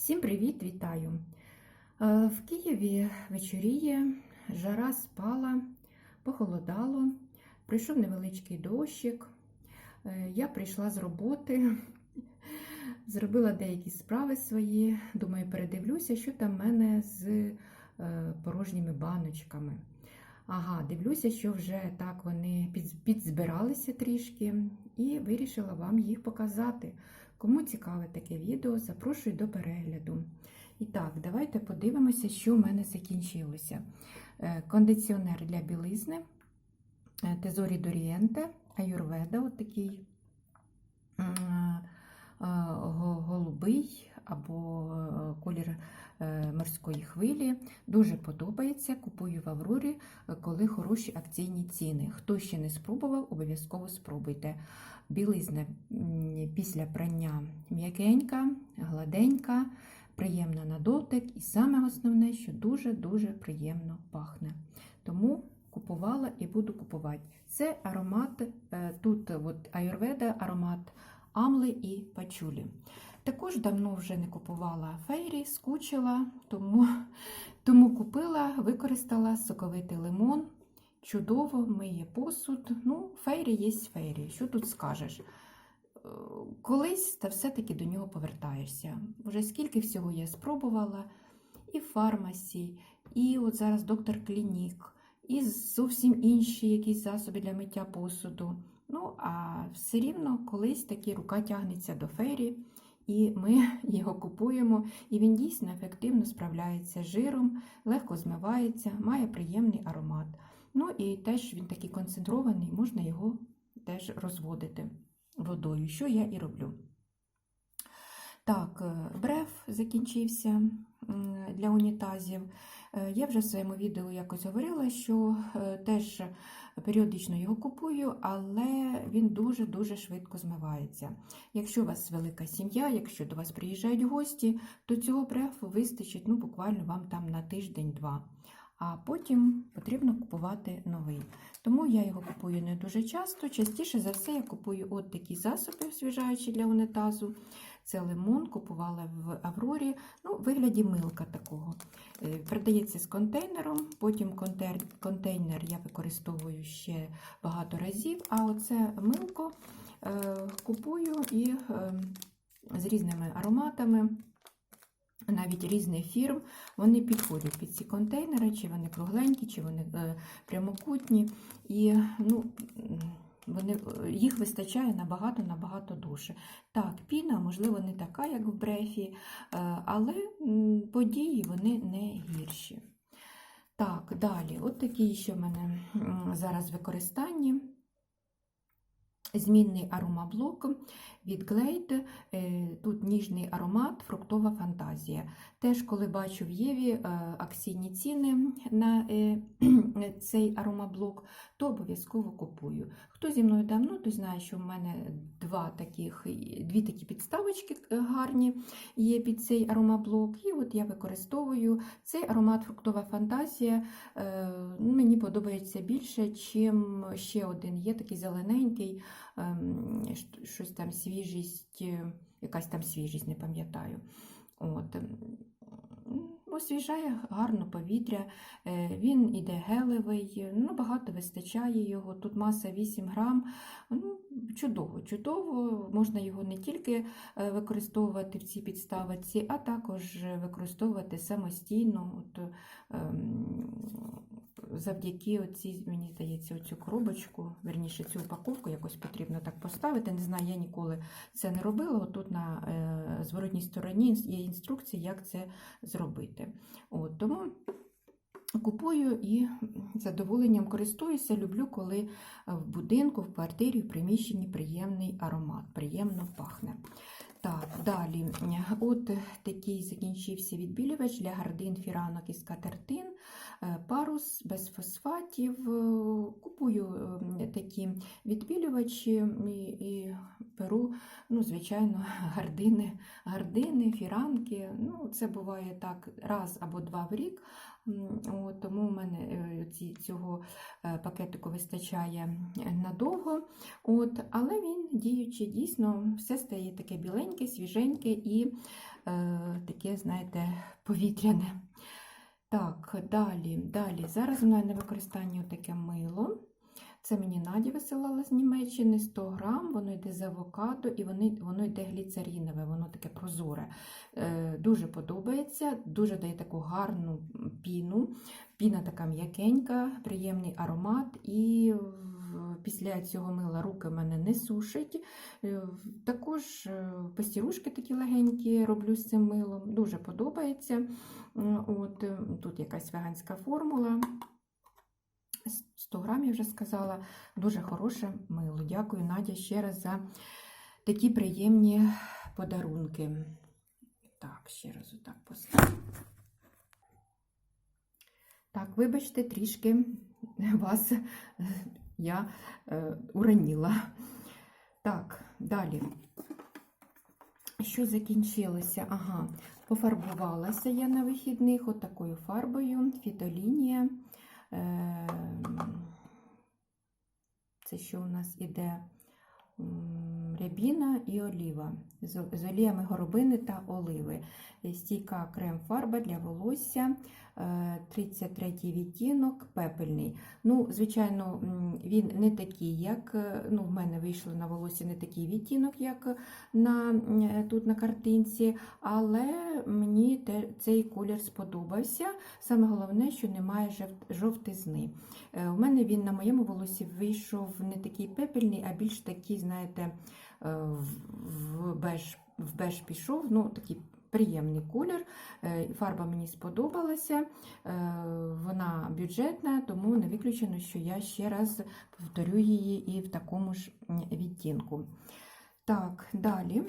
Всім привіт, вітаю! Е, В Києві вечоріє, жара спала, похолодало, прийшов невеличкий дощик. Е, Я прийшла з роботи, зробила деякі справи свої. Думаю, передивлюся, що там в мене з е, порожніми баночками. Ага, дивлюся, що вже так вони підзбиралися трішки, і вирішила вам їх показати. Кому цікаве таке відео, запрошую до перегляду. І так, давайте подивимося, що в мене закінчилося. Е, Кондиціонер для білизни, е, Тезорі Дорієнте, Аюрведа, от такий м, е, го- голубий або е, колір е, морської хвилі. Дуже подобається. Купую в Аврорі, е, коли хороші акційні ціни. Хто ще не спробував, обов'язково спробуйте. Білизна після прання м'якенька, гладенька, приємна на дотик, і саме основне, що дуже-дуже приємно пахне. Тому купувала і буду купувати. Це аромат, тут от аюрведа, аромат амли і пачулі. Також давно вже не купувала фейрі, скучила, тому, тому купила, використала соковитий лимон. Чудово, миє посуд. Ну, фейрі є фейрі. Що тут скажеш? Е, Колись та все-таки до нього повертаєшся. Вже скільки всього я спробувала, і в фармасі, і от зараз доктор Клінік, і зовсім інші якісь засоби для миття посуду. Ну, а все рівно колись таки рука тягнеться до фейрі, і ми його купуємо, і він дійсно ефективно справляється з жиром, легко змивається, має приємний аромат. Ну і теж він такий концентрований, можна його теж розводити водою, що я і роблю. Так, е, бреф закінчився для унітазів. Е, Я вже в своєму відео якось говорила, що е, теж періодично його купую, але він дуже-дуже швидко змивається. Якщо у вас велика сім'я, якщо до вас приїжджають гості, то цього брефу вистачить ну, буквально вам там на тиждень-два. А потім потрібно купувати новий. Тому я його купую не дуже часто. Частіше за все я купую от такі засоби освіжаючі для унітазу. Це лимон, купувала в Аврорі, ну, в вигляді милка такого. Е, Продається з контейнером, потім контейнер, я використовую ще багато разів, а оце милко е, купую і е, з різними ароматами. Навіть різних фірм вони підходять під ці контейнери, чи вони кругленькі, чи вони прямокутні. І ну, вони, їх вистачає набагато-набагато душе. Так, піна, можливо, не така, як в брефі, е, але події вони не гірші. Так, далі, от такі ще в мене зараз використання. Змінний аромаблок від Glade. Е, Тут ніжний аромат, фруктова фантазія. Теж, коли бачу в Єві е, акційні ціни на е, цей аромаблок, то обов'язково купую. Хто зі мною давно, той знає, що в мене два таких, дві такі підставочки гарні є під цей аромаблок. І от я використовую цей аромат фруктова фантазія. Мені подобається більше, чим ще один є такий зелененький, ем, щось там свіжість, е, якась там свіжість, не пам'ятаю. От. ем, Освіжає гарно повітря, е, він іде гелевий, ну, багато вистачає його, тут маса 8 грам. Ну, чудово, чудово, можна його не тільки е, використовувати в цій підставці, а також використовувати самостійно. От, ем, завдяки оцій, мені здається, оцю коробочку, верніше цю упаковку якось потрібно так поставити. Не знаю, я ніколи це не робила. Отут на е, зворотній стороні є інструкція, як це зробити. От, тому купую і задоволенням користуюся. Люблю, коли в будинку, в квартирі, в приміщенні приємний аромат, приємно пахне. Так, далі. От такий закінчився відбілювач для гардин, фіранок і скатертин. Е, Парус без фосфатів. Е, Купую е, такі відбілювачі і, беру, ну, звичайно, гардини, гардини, фіранки. Ну, це буває так раз або два в рік. От, тому у мене е, цього е, пакетику вистачає надовго. От, але він діючий, дійсно, все стає таке біленьке, свіженьке і е, таке, знаєте, повітряне. Так, далі, далі. Зараз у мене на використанні таке мило. Це мені Надя висилала з Німеччини 100 грам, воно йде з авокадо і воно, воно йде гліцерінове, воно таке прозоре. Е, дуже подобається, дуже дає таку гарну піну. Піна така м'якенька, приємний аромат. І після цього мила руки в мене не сушить. Е, Також е, пастірушки такі легенькі роблю з цим милом. Дуже подобається. От, е, тут якась веганська формула. 100 грам, я вже сказала. Дуже хороше мило. Дякую, Надя, ще раз за такі приємні подарунки. Так, ще раз отак поставлю. Так, вибачте, трішки вас я е, ураніла. Так, далі. Що закінчилося? Ага, пофарбувалася я на вихідних отакою фарбою, фітолінія. Ем, Це що у нас іде рябіна і оліва з оліями горобини та оливи. Стійка крем-фарба для волосся, е, 33 відтінок, пепельний. Ну, Звичайно, він не такий, як е, ну, в мене вийшло на волосі не такий відтінок, як на, е, тут на картинці, але мені цей колір сподобався. Саме головне, що немає жовтизни. Е, У мене він на моєму волосі вийшов не такий пепельний, а більш такий, знаєте, е, в- в беж, в беж пішов. Ну, такий приємний колір. Е, Фарба мені сподобалася, е, вона бюджетна, тому не виключено, що я ще раз повторю її і в такому ж відтінку. Так, далі.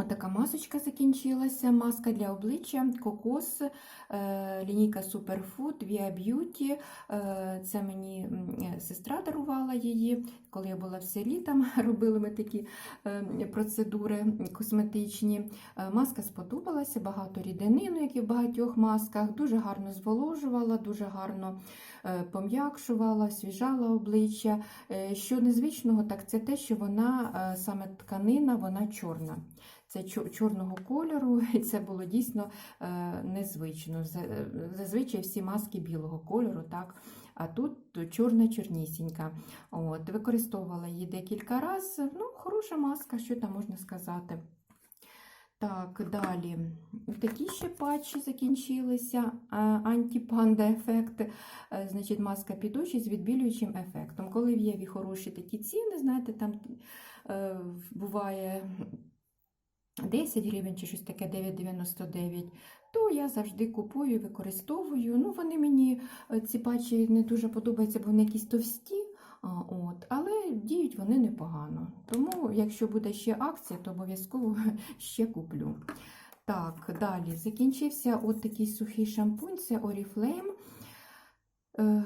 Отака масочка закінчилася. Маска для обличчя, кокос, е, лінійка Superfood, Via Beauty. Е, Це мені сестра дарувала її. Коли я була в селі, там робили ми такі е, процедури косметичні. Маска сподобалася, багато рідини, ну, як і в багатьох масках. Дуже гарно зволожувала, дуже гарно пом'якшувала, освіжала обличчя. Е, Що незвичного, так це те, що вона е, саме тканина, вона чорна. Це чорного кольору, і це було дійсно е, незвично. Е, Зазвичай всі маски білого кольору, так? а тут чорна чорнісінька. От, використовувала її декілька разів. Ну, хороша маска, що там можна сказати. Так, далі. Такі ще патчі закінчилися. А, Антіпанда ефект. Е, Значить, маска під очі з відбілюючим ефектом. Коли в Єві хороші такі ціни, знаєте, там е, буває 10 гривень чи щось таке 9,99, то я завжди купую використовую. Ну, вони мені е, ці патчі не дуже подобаються, бо вони якісь товсті. От, але діють вони непогано. Тому, якщо буде ще акція, то обов'язково ще куплю. Так, далі закінчився от такий сухий шампунь, це Oriflame. Е,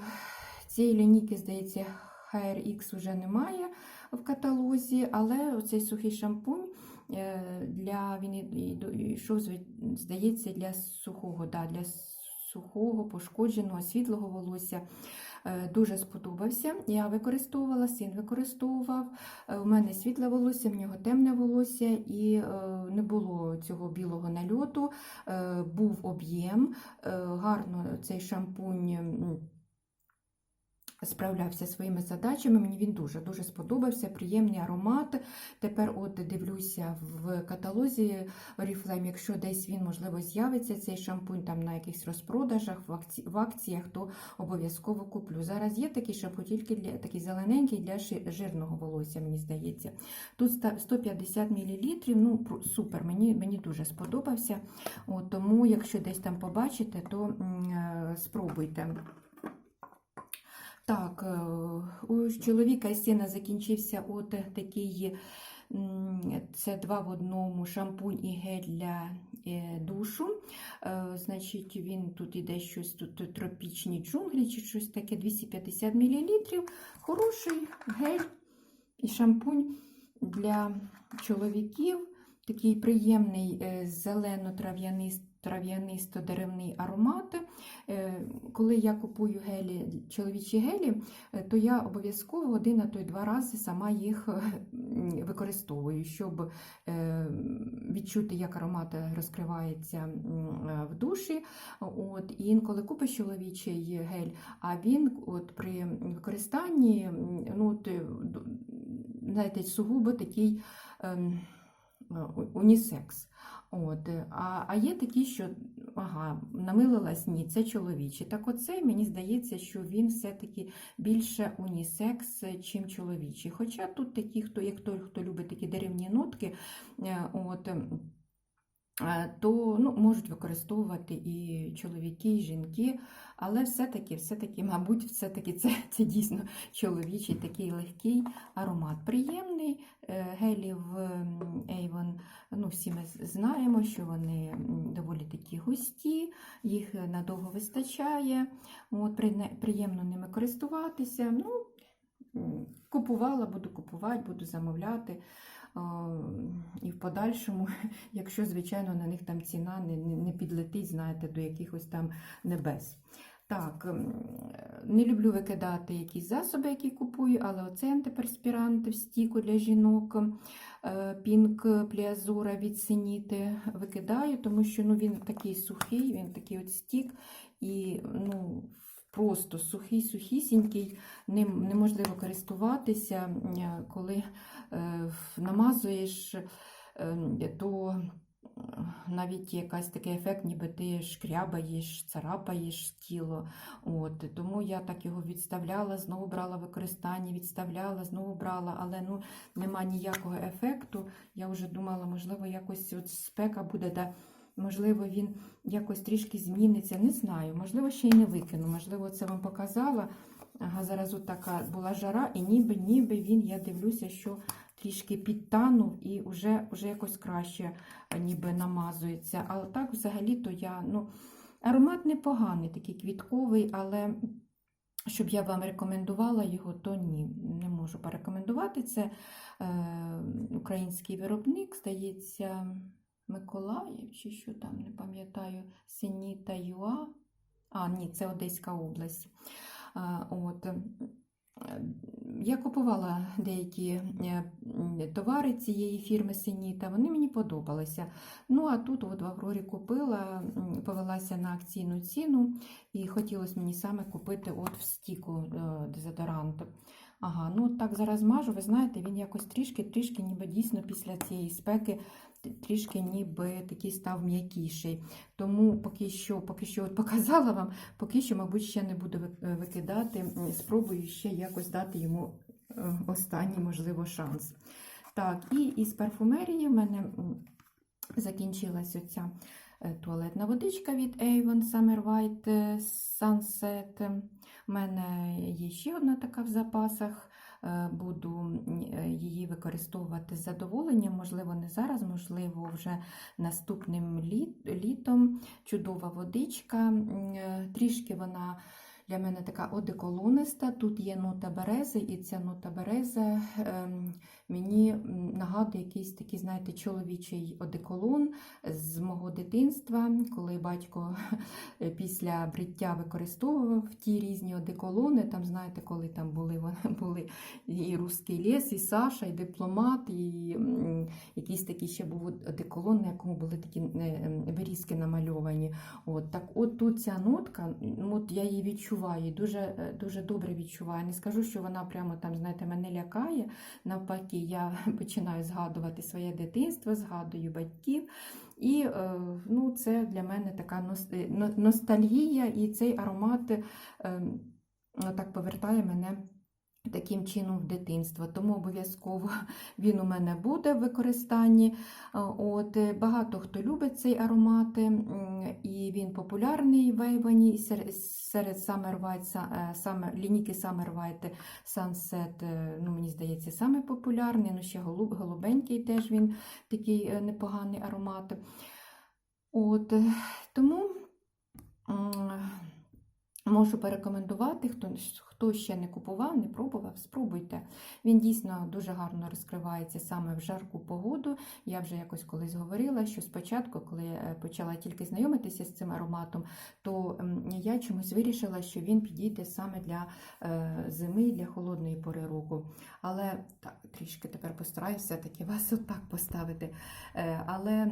Цієї лінійки, здається, HRX вже немає в каталозі, але оцей сухий шампунь е, для він йшов, здається, для сухого, да, для сухого, пошкодженого, світлого волосся. Е, Дуже сподобався. Я використовувала, син використовував. Е, У мене світле волосся, в нього темне волосся, і е, не було цього білого нальоту, був об'єм. Гарно цей шампунь. Справлявся своїми задачами, мені він дуже-дуже сподобався, приємний аромат. Тепер от дивлюся в каталозі Oriflame, якщо десь він, можливо, з'явиться, цей шампунь там на якихось розпродажах, в, акціях, то обов'язково куплю. Зараз є такий шампунь тільки для такий зелененький для жирного волосся, мені здається. Тут ста- 150 мл, ну супер, мені, мені дуже сподобався. От, тому, якщо десь там побачите, то м, е, спробуйте. Так, е, у чоловіка сина закінчився от такий, це два в одному шампунь і гель для е, душу. Е, Значить, він тут іде щось, тут тропічні джунглі чи щось таке, 250 мл. Хороший гель і шампунь для чоловіків. Такий приємний зелено-трав'янистий трав'янисто-деревний аромат. Е, Коли я купую гелі, чоловічі гелі, е, то я обов'язково один, а то й два рази сама їх е, використовую, щоб відчути, як аромат розкривається в душі. От, і інколи купиш чоловічий гель, а він от при використанні ну, от, знаєте, сугубо такий ем, унісекс. От, е, а, а є такі, що ага, намилилась, ні, це чоловічий. Так оцей, мені здається, що він все-таки більше унісекс, е, чим чоловічий. Хоча тут такі, хто, як той, хто любить такі деревні нотки, е, от, е, то ну, можуть використовувати і чоловіки, і жінки, але все-таки, все-таки, мабуть, все-таки це, це дійсно чоловічий такий легкий аромат. Приємний е, гелів Avon, ну, всі ми знаємо, що вони доволі такі густі, їх е, надовго вистачає. От, приємно ними користуватися. Ну, купувала, буду купувати, буду замовляти. І в подальшому, якщо, звичайно, на них там ціна не, підлетить, знаєте, до якихось там небес. Так, не люблю викидати якісь засоби, які купую, але оцей антиперспірант в стіку для жінок, пінк пліазура від синіти викидаю, тому що ну, він такий сухий, він такий от стік, і ну, просто сухий, сухісінький, ним неможливо користуватися, е, коли е, намазуєш, е, то навіть якась такий ефект, ніби ти шкрябаєш, царапаєш тіло. От, тому я так його відставляла, знову брала використання, відставляла, знову брала, але ну, нема ніякого ефекту. Я вже думала, можливо, якось от спека буде, да, можливо, він якось трішки зміниться. Не знаю, можливо, ще й не викину. Можливо, це вам показала. Ага, зараз от така була жара, і ніби ніби він, я дивлюся, що трішки підтанув і вже, вже якось краще ніби намазується. А так взагалі-то я, ну, аромат непоганий, такий квітковий, але щоб я вам рекомендувала його, то ні, не можу порекомендувати. Це е, український виробник, здається, Миколаїв, чи що там, не пам'ятаю, Синіта Юа. А, ні, це Одеська область. От. е, Я купувала деякі е, товари цієї фірми Синіта, вони мені подобалися. Ну, а тут от в Аврорі купила, повелася на акційну ціну, і хотілося мені саме купити от в стіку е, дезодорант. Ага, ну так зараз мажу, ви знаєте, він якось трішки-трішки, ніби дійсно після цієї спеки трішки ніби такий став м'якіший. Тому поки що, поки що от показала вам, поки що, мабуть, ще не буду викидати. Спробую ще якось дати йому е, останній, можливо, шанс. Так, і із парфумерії в мене закінчилась оця е, туалетна водичка від Avon Summer White е, Sunset. У мене є ще одна така в запасах. Е, Буду е, її використовувати з задоволенням, можливо, не зараз, можливо, вже наступним літом. Чудова водичка. Е, Трішки вона для мене така одеколониста. Тут є нота берези, і ця нота береза ем, мені нагадує якийсь такий, знаєте, чоловічий одеколон з мого дитинства, коли батько е, після бриття використовував ті різні одеколони. Там, знаєте, коли там були, вони були і русський ліс, і Саша, і дипломат, і якийсь такий ще був одеколон, на якому були такі е, вирізки намальовані. От, так от тут ця нотка, от я її відчуваю, дуже, е, дуже добре відчуваю. Не скажу, що вона прямо там, знаєте, мене лякає. Навпаки, я починаю згадувати своє дитинство, згадую батьків. І е, ну, це для мене така е, но- ностальгія, і цей аромат так повертає мене. Таким чином в дитинство, тому обов'язково він у мене буде в використанні. От, багато хто любить цей аромат, і він популярний в Avon, серед, Summer White, са- саме, лінійки Summer White е, ну, мені здається, саме популярний, ну ще голуб, голубенький теж він такий е, непоганий аромат. От, е, тому можу порекомендувати, хто, хто ще не купував, не пробував, спробуйте. Він дійсно дуже гарно розкривається саме в жарку погоду. Я вже якось колись говорила, що спочатку, коли я почала тільки знайомитися з цим ароматом, то я чомусь вирішила, що він підійде саме для е, зими, для холодної пори року. Але так, трішки тепер постараюся все-таки вас отак поставити. Е, Але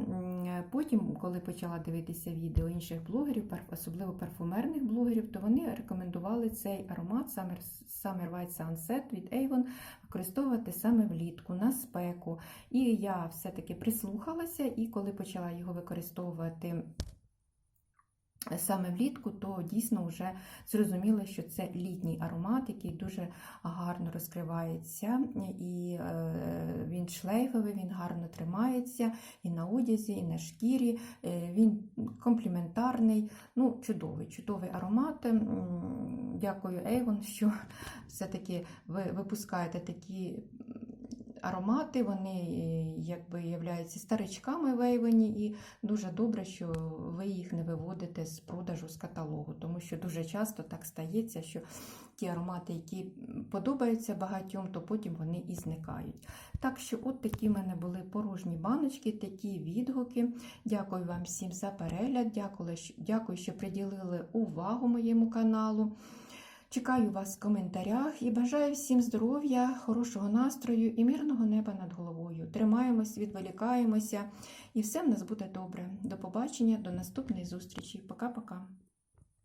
потім, коли почала дивитися відео інших блогерів, особливо парфумерних блогерів, то вони рекомендували цей аромат Summer, White Sunset від Avon використовувати саме влітку на спеку. І я все-таки прислухалася, і коли почала його використовувати саме влітку, то дійсно вже зрозуміло, що це літній аромат, який дуже гарно розкривається, і е, він шлейфовий, він гарно тримається і на одязі, і на шкірі. Е, Він компліментарний, ну, чудовий, чудовий аромат. Дякую, Avon, що все-таки ви випускаєте такі аромати, вони е, якби являються старичками в Avon, і дуже добре, що ви їх не виводите з продажу з каталогу, тому що дуже часто так стається, що ті аромати, які подобаються багатьом, то потім вони і зникають. Так що, от такі в мене були порожні баночки, такі відгуки. Дякую вам всім за перегляд. Дякую, що приділили увагу моєму каналу. Чекаю вас в коментарях і бажаю всім здоров'я, хорошого настрою і мирного неба над головою. Тримаємось, відволікаємося, і все в нас буде добре. До побачення, до наступної зустрічі. Пока-пока.